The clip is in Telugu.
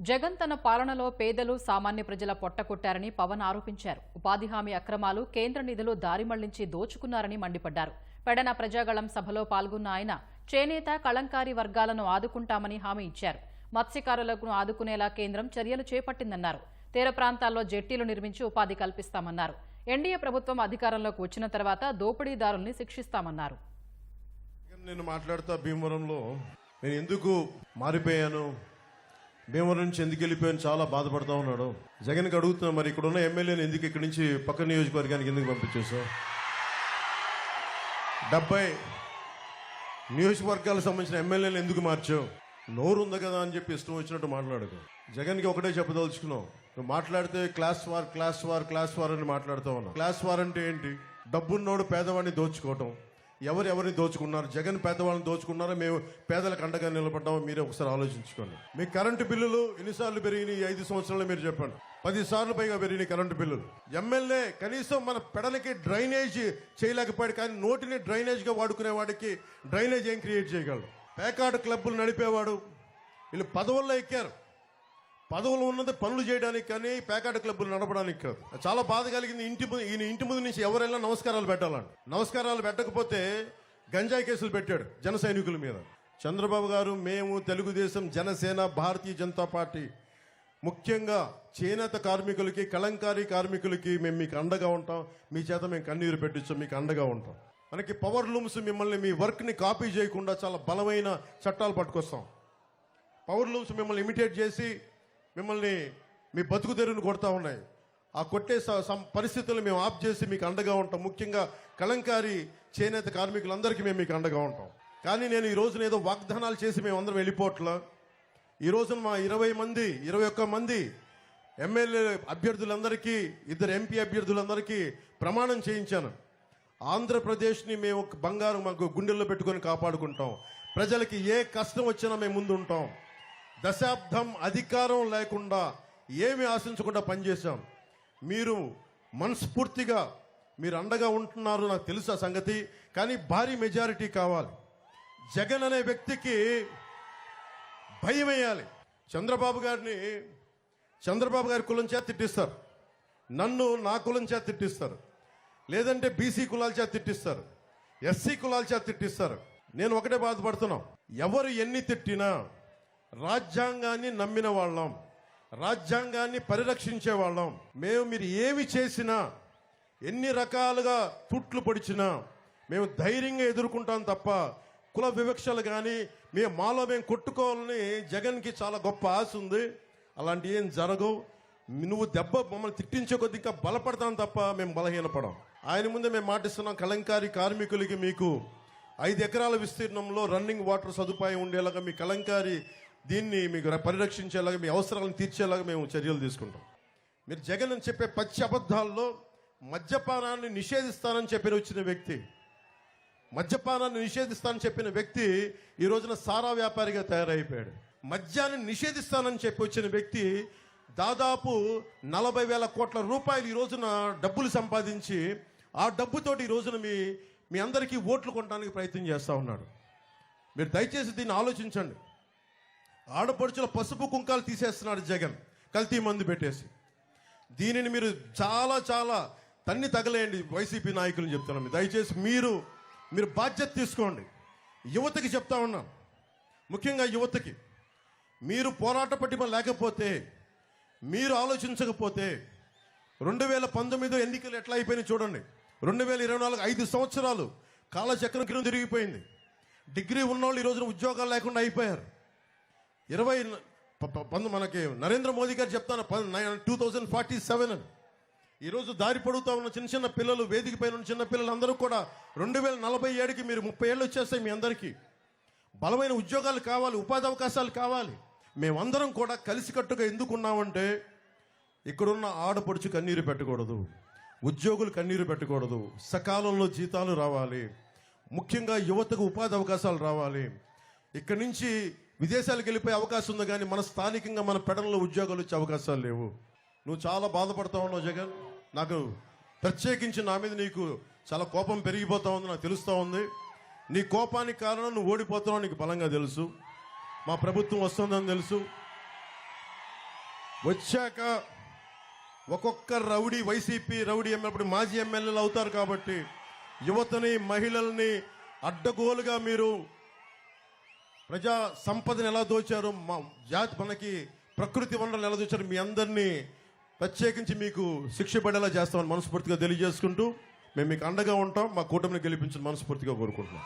జగన్ తన పాలనలో పేదలు సామాన్య ప్రజల పొట్టకొట్టారని పవన్ ఆరోపించారు. ఉపాధి హామీ అక్రమాలు కేంద్ర నిధులు దారి మళ్ళించి దోచుకున్నారని మండిపడ్డారు. పెడన ప్రజాగళం సభలో పాల్గొన్న ఆయన చేనేత కళంకారీ వర్గాలను ఆదుకుంటామని హామీ ఇచ్చారు. మత్స్యకారులకు ఆదుకునేలా కేంద్రం చర్యలు చేపట్టిందన్నారు. తీర ప్రాంతాల్లో జెట్టీలు నిర్మించి ఉపాధి కల్పిస్తామన్నారు. ఎన్డీఏ ప్రభుత్వం అధికారంలోకి వచ్చిన తర్వాత దోపిడీదారుల్ని శిక్షిస్తామన్నారు. నేను మాట్లాడుతా భీమవరంలో. నేను ఎందుకు మారిపోయాను? భీమవరం నుంచి ఎందుకు వెళ్ళిపోయాను చాలా బాధపడతా ఉన్నాడు. జగన్కి అడుగుతున్నా మరి ఇక్కడ ఉన్న ఎమ్మెల్యేని ఎందుకు ఇక్కడి నుంచి పక్క నియోజకవర్గానికి ఎందుకు పంపించేసావు డెబ్బై నియోజకవర్గాలకు సంబంధించిన ఎమ్మెల్యేలు ఎందుకు మార్చావు? నోరు ఉంది కదా అని చెప్పి ఇష్టం వచ్చినట్టు మాట్లాడకు. జగన్కి ఒకటే చెప్పదలుచుకున్నావు. నువ్వు మాట్లాడితే class war class war class war అని మాట్లాడుతూ ఉన్నావు. క్లాస్ వార్ అంటే ఏంటి? డబ్బున్నోడు పేదవాడిని దోచుకోవటం. ఎవరెవరిని దోచుకున్నారు? జగన్ పేదవాళ్ళని దోచుకున్నారో? మేము పేదలకు అండగా నిలబడ్డామో? మీరే ఒకసారి ఆలోచించుకోండి. మీ కరెంటు బిల్లులు ఎన్నిసార్లు పెరిగినాయి? ఈ ఐదు సంవత్సరాలు మీరు చెప్పండి. పది సార్లు పైగా పెరిగినాయి కరెంటు బిల్లులు. ఎమ్మెల్యే కనీసం మన పెడలకి డ్రైనేజ్ చేయలేకపోయాడు కానీ నోటిని డ్రైనేజ్గా వాడుకునే వాడికి డ్రైనేజ్ ఏం క్రియేట్ చేయగలడు? పేకాడు క్లబ్బులు నడిపేవాడు. వీళ్ళు పదవుల్లో ఎక్కారు. పదవులు ఉన్నది పనులు చేయడానికి కానీ పేకాట క్లబ్బులు నడపడానికి కాదు. చాలా బాధ కలిగింది ఇంటి ముందు ఈయన ఇంటి ముందు నుంచి ఎవరైనా నమస్కారాలు పెట్టాలండి నమస్కారాలు పెట్టకపోతే గంజాయి కేసులు పెట్టాడు జన సైనికుల మీద. చంద్రబాబు గారు మేము తెలుగుదేశం జనసేన భారతీయ జనతా పార్టీ. ముఖ్యంగా చేనేత కార్మికులకి కలంకారీ కార్మికులకి మేము మీకు అండగా ఉంటాం. మీ చేత మేము కన్నీరు పెట్టించాం మీకు అండగా ఉంటాం. మనకి పవర్ లూమ్స్ మిమ్మల్ని మీ వర్క్ని కాపీ చేయకుండా చాలా బలమైన చట్టాలు పట్టుకొస్తాం. పవర్ లూమ్స్ మిమ్మల్ని ఇమిటేట్ చేసి మిమ్మల్ని మీ బతుకు తెరువును కొడతా ఉన్నాయి. ఆ కొట్టే సం- పరిస్థితులు మేము ఆప్ చేసి మీకు అండగా ఉంటాం. ముఖ్యంగా కలంకారీ చేనేత కార్మికులందరికీ మేము మీకు అండగా ఉంటాం. కానీ నేను ఈ రోజున ఏదో వాగ్దానాలు చేసి మేము అందరం వెళ్ళిపోవట్లా ఈ రోజున మా ఇరవై మంది ఇరవై ఒక్క మంది ఎమ్మెల్యే అభ్యర్థులందరికీ ఇద్దరు ఎంపీ అభ్యర్థులందరికీ ప్రమాణం చేయించాను. ఆంధ్రప్రదేశ్ని మేము ఒక బంగారం మాకు గుండెల్లో పెట్టుకొని కాపాడుకుంటాం. ప్రజలకి ఏ కష్టం వచ్చినా మేము ముందు ఉంటాం దశాబ్దం అధికారం లేకుండా ఏమి ఆశించకుండా పనిచేశాం. మీరు మనస్ఫూర్తిగా మీరు అండగా ఉంటున్నారు నాకు తెలుసు ఆ సంగతి కానీ భారీ మెజారిటీ కావాలి. జగన్ అనే వ్యక్తికి భయం వేయాలి. చంద్రబాబు గారిని చంద్రబాబు గారి కులం చేత తిట్టిస్తారు. నన్ను నా కులం చేత తిట్టిస్తారు. లేదంటే బీసీ కులాల చేత తిట్టిస్తారు. ఎస్సీ కులాల చేత తిట్టిస్తారు. నేను ఒకటే బాధపడుతున్నాం. ఎవరు ఎన్ని తిట్టినా రాజ్యాంగాన్ని నమ్మిన వాళ్ళం రాజ్యాంగాన్ని పరిరక్షించే వాళ్ళం. మేము మీరు ఏమి చేసినా ఎన్ని రకాలుగా తుట్లు పొడిచినా మేము ధైర్యంగా ఎదుర్కొంటాం తప్ప కుల వివక్షలు కానీ మేము మాలో మేము కొట్టుకోవాలని జగన్కి చాలా గొప్ప ఆశ ఉంది. అలాంటి ఏం జరగవు. నువ్వు దెబ్బ మమ్మల్ని తిట్టించే కొద్ది ఇంకా బలపడతాం తప్ప మేము బలహీనపడం. ఆయన ముందే మేము మాటిస్తున్నాం కలంకారి కార్మికులకి మీకు. ఐదు ఎకరాల విస్తీర్ణంలో రన్నింగ్ వాటర్ సదుపాయం ఉండేలాగా మీ కలంకారి దీన్ని మీకు పరిరక్షించేలాగా మీ అవసరాలను తీర్చేలాగా మేము చర్యలు తీసుకుంటాం. మీరు జగన్ అని చెప్పే పచ్చి అబద్ధాల్లో మద్యపానాన్ని నిషేధిస్తానని చెప్పిన వచ్చిన వ్యక్తి మద్యపానాన్ని నిషేధిస్తానని చెప్పిన వ్యక్తి ఈ రోజున సారా వ్యాపారిగా తయారైపోయాడు. మద్యాన్ని నిషేధిస్తానని చెప్పి వచ్చిన వ్యక్తి దాదాపు నలభై వేల కోట్ల రూపాయలు ఈ రోజున డబ్బులు సంపాదించి ఆ డబ్బుతోటి ఈ రోజున మీ మీ అందరికీ ఓట్లు కొనడానికి ప్రయత్నం చేస్తూ ఉన్నాడు. మీరు దయచేసి దీన్ని ఆలోచించండి. ఆడపడుచుల పసుపు కుంకాలు తీసేస్తున్నాడు జగన్. కల్తీ మందు పెట్టేసి. దీనిని మీరు చాలా చాలా తన్ని తగలేయండి వైసీపీ నాయకులు చెప్తున్నాం దయచేసి మీరు మీరు బాధ్యత తీసుకోండి. యువతకి చెప్తా ఉన్నాం. ముఖ్యంగా యువతకి. మీరు పోరాట పట్టిమ లేకపోతే మీరు ఆలోచించకపోతే రెండు వేల పంతొమ్మిది ఎన్నికలు ఎట్లా అయిపోయినాయి చూడండి. రెండు వేల ఇరవై నాలుగు ఐదు సంవత్సరాలు కాలచక్రం కింద తిరిగిపోయింది. డిగ్రీ ఉన్నోళ్ళు ఈరోజున ఉద్యోగాలు లేకుండా అయిపోయారు. ఇరవై ప- మనకి నరేంద్ర మోదీ గారు చెప్తాను టూ థౌజండ్ ఫార్టీ సెవెన్ అని. ఈరోజు దారి పడుతూ ఉన్న చిన్న చిన్న పిల్లలు వేదిక పైన ఉన్న చిన్న పిల్లలు అందరూ కూడా రెండు వేల నలభై ఏడుకి మీరు ముప్పై ఏళ్ళు వచ్చేస్తాయి మీ అందరికీ. బలమైన ఉద్యోగాలు కావాలి ఉపాధి అవకాశాలు కావాలి. మేమందరం కూడా కలిసికట్టుగా ఎందుకున్నామంటే ఇక్కడున్న ఆడపడుచు కన్నీరు పెట్టకూడదు ఉద్యోగులు కన్నీరు పెట్టకూడదు సకాలంలో జీతాలు రావాలి ముఖ్యంగా యువతకు ఉపాధి అవకాశాలు రావాలి. ఇక్కడి నుంచి విదేశాలకు వెళ్ళిపోయే అవకాశం ఉంది కానీ మన స్థానికంగా మన పెడల్లో ఉద్యోగాలు వచ్చే అవకాశాలు లేవు. నువ్వు చాలా బాధపడతా ఉన్నావు జగన్. నాకు ప్రత్యేకించి నా మీద నీకు చాలా కోపం పెరిగిపోతా ఉంది నాకు తెలుస్తూ ఉంది. నీ కోపానికి కారణం నువ్వు ఓడిపోతున్నావు నీకు బలంగా తెలుసు. మా ప్రభుత్వం వస్తుందని తెలుసు. వచ్చాక ఒక్కొక్క రౌడీ వైసీపీ రౌడీ ఎమ్మెల్యే మాజీ ఎమ్మెల్యేలు అవుతారు కాబట్టి యువతని మహిళల్ని అడ్డగోలుగా మీరు ప్రజా సంపదను ఎలా దోచారు మా జాతి మనకి ప్రకృతి వనరులు ఎలా దోచారు మీ అందరినీ ప్రత్యేకించి మీకు శిక్ష పడేలా చేస్తామని మనస్ఫూర్తిగా తెలియజేసుకుంటూ మేము మీకు అండగా ఉంటాం మా కూటమిని గెలిపించిన మనస్ఫూర్తిగా కోరుకుంటున్నాం.